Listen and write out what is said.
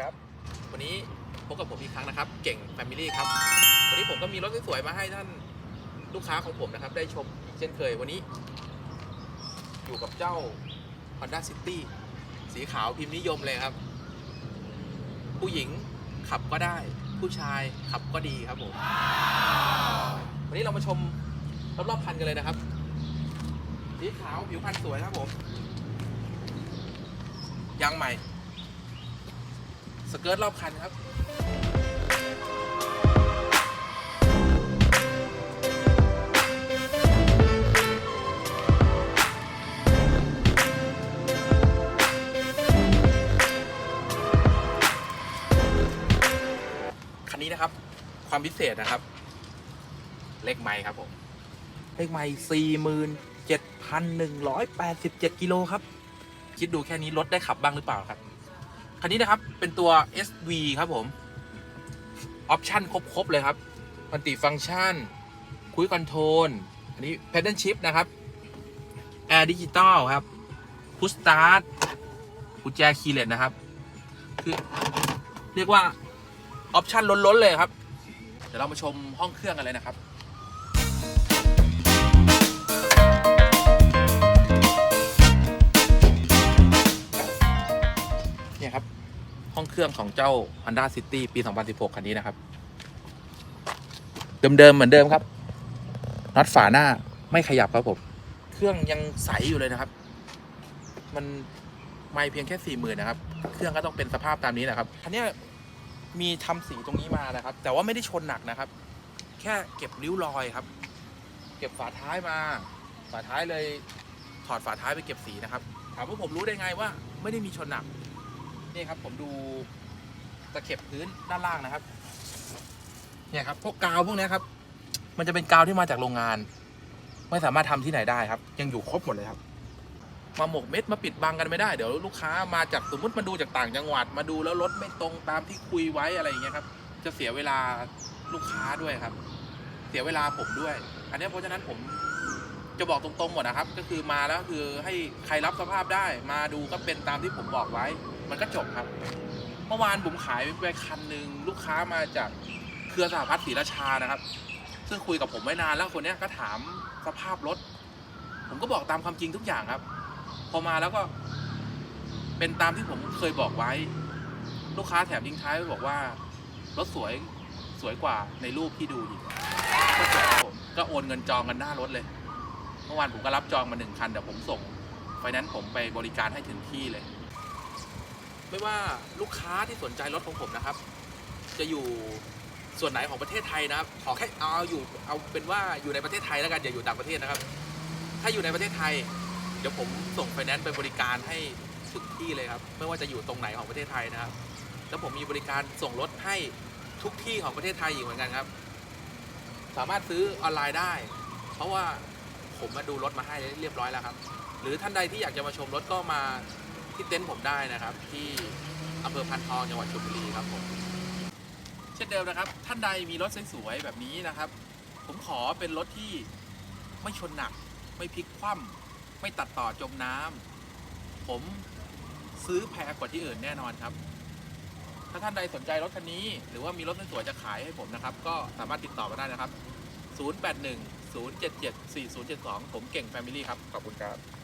ครับ วันนี้พบกับผมอีกครั้งนะครับ เก่ง Family ครับ วันนี้ผมก็มีรถสวยๆมาให้ท่านลูกค้าของผมนะครับ ได้ชมอีกเช่นเคยวันนี้ อยู่กับเจ้า Honda City สีขาวพิมพ์นิยมเลยครับ ผู้หญิงขับก็ได้ ผู้ชายขับก็ดีครับผมวันนี้เรามาชมรอบๆคันกันเลยนะครับ สีขาวผิวพรรณสวยครับผมยางใหม่ สเกิร์ตรอบคันครับคันนี้นะครับ ความพิเศษนะครับ เลขไม้ครับผม เลขไม้สี่หมื่นเจ็ดพันหนึ่งร้อยแปดสิบเจ็ดกิโลครับ คิดดูแค่นี้รถได้ขับบ้างหรือเปล่าครับ คันนี้นะครับ เป็นตัว SV ครับผมออปชั่นครบ ๆ เลยครับมัลติฟัง c t ชันคุยคอนโทรลอันนี้ p พ d เดิลชิพนะครับแอร์ดิจิตอลครับพุชสตาร์ทกุญแจคีย์เลสนะครับ คือ เรียกว่า ออปชั่นล้น ๆ เลยครับ เดี๋ยวเรามาชมห้องเครื่องกันเลยนะครับ รื่อง ของเจ้า Honda City ปี 2016 คันนี้นะครับ เดิมๆเหมือนเดิมครับน็อตฝาหน้าไม่ขยับครับผม เครื่องยังใสอยู่เลยนะครับ มันไม่เพียงแค่สี่หมื่นนะครับ เครื่องก็ต้องเป็นสภาพตามนี้แหละครับคันนี้มีทำสีตรงนี้มานะครับ แต่ว่าไม่ได้ชนหนักนะครับ แค่เก็บริ้วรอยครับ เก็บฝาท้ายมา ฝาท้ายเลยถอดฝาท้ายไปเก็บสีนะครับ ถามว่าผมรู้ได้ไงว่า ไม่ได้มีชนหนัก นี่ครับผมดูตะเข็บพื้นด้านล่างนะครับ เนี่ยครับพวกกาวพวกนี้ครับ มันจะเป็นกาวที่มาจากโรงงาน ไม่สามารถทำที่ไหนได้ครับ ยังอยู่ครบหมดเลยครับมาหมกเม็ดมาปิดบังกันไม่ได้เดี๋ยวลูกค้ามาจากสมมติมาดูจากต่างจังหวัดมาดูแล้วรถไม่ตรงตามที่คุยไว้อะไรอย่างเงี้ยครับ จะเสียเวลาลูกค้าด้วยครับ เสียเวลาผมด้วย อันนี้เพราะฉะนั้นผม จะบอกตรงๆหมดนะครับ ก็คือมาแล้วคือให้ใครรับสภาพได้ มาดูก็เป็นตามที่ผมบอกไว้ มันก็จบครับ เมื่อวานผมขายไปคันหนึ่งลูกค้ามาจากเครือสหพัฒน์ศรีราชานะครับ ซึ่งคุยกับผมไว้นานแล้วคนนี้ก็ถามสภาพรถ ผมก็บอกตามความจริงทุกอย่างครับ พอมาแล้วก็ เป็นตามที่ผมเคยบอกไว้ ลูกค้าแถมทิ้งท้ายไว้บอกว่ารถสวยสวยกว่าในรูปที่ดูอีกก็สวยครับผมก็โอนเงินจองกันหน้ารถเลย เมื่อวานผมก็รับจองมาหนึ่งคันเดี๋ยวผมส่งไฟแนนซ์ผมไปบริการให้ถึงที่เลย ไม่ว่าลูกค้าที่สนใจรถของผมนะครับ จะอยู่ส่วนไหนของประเทศไทยนะครับ ขอแค่เอาอยู่เอาเป็นว่าอยู่ในประเทศไทยแล้วกันอย่าอยู่ต่างประเทศนะครับ ถ้าอยู่ในประเทศไทย เดี๋ยวผมส่งไฟแนนซ์ไปบริการให้ถึงที่เลยครับ ไม่ว่าจะอยู่ตรงไหนของประเทศไทยนะครับ แล้วผมมีบริการส่งรถให้ทุกที่ของประเทศไทยอีกเหมือนกันครับ สามารถซื้อออนไลน์ได้ เพราะว่า ผมมาดูรถมาให้เรียบร้อยแล้วครับ หรือท่านใดที่อยากจะมาชมรถก็มาที่เต็นท์ผมได้นะครับ ที่อำเภอพันทองจังหวัดชลบุรีครับผมเช่นเดิมนะครับ ท่านใดมีรถสวยๆแบบนี้นะครับ ผมขอเป็นรถที่ไม่ชนหนัก ไม่พลิกคว่ำไม่ตัดต่อจมน้ำผมซื้อแพงกว่าที่อื่นแน่นอนครับ ถ้าท่านใดสนใจรถคันนี้ หรือว่ามีรถสวยๆจะขายให้ผมนะครับ ก็สามารถติดต่อมาได้นะครับ 081 077 4072 ผมเก่งแฟมิลี่ครับ ขอบคุณครับ